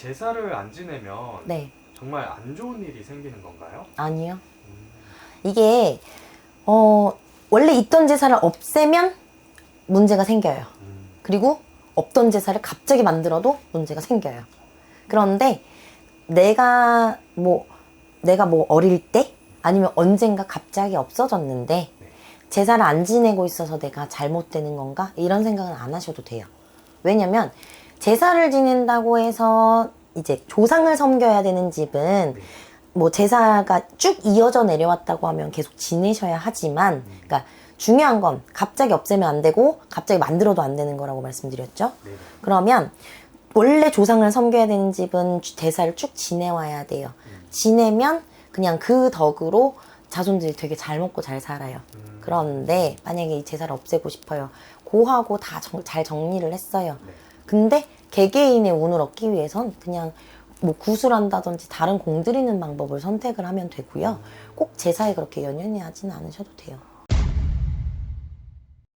제사를 안 지내면 네, 정말 안 좋은 일이 생기는 건가요? 아니요. 음, 이게 어 원래 있던 제사를 없애면 문제가 생겨요. 음, 그리고 없던 제사를 갑자기 만들어도 문제가 생겨요. 그런데 내가 뭐 내가 뭐 어릴 때 아니면 언젠가 갑자기 없어졌는데 제사를 안 지내고 있어서 내가 잘못되는 건가 이런 생각은 안 하셔도 돼요. 왜냐면 제사를 지낸다고 해서 이제 조상을 섬겨야 되는 집은 네. 뭐 제사가 쭉 이어져 내려왔다고 하면 계속 지내셔야 하지만 그러니까 중요한 건 갑자기 없애면 안 되고 갑자기 만들어도 안 되는 거라고 말씀드렸죠. 네. 그러면 원래 조상을 섬겨야 되는 집은 주- 제사를 쭉 지내와야 돼요. 지내면 그냥 그 덕으로 자손들이 되게 잘 먹고 잘 살아요. 음, 그런데 만약에 이 제사를 없애고 싶어요. 고하고 다 잘 정리를 했어요. 네. 근데 개개인의 운을 얻기 위해선 그냥 뭐 구슬한다든지 다른 공들이는 방법을 선택을 하면 되고요. 꼭 제사에 그렇게 연연히 하지는 않으셔도 돼요.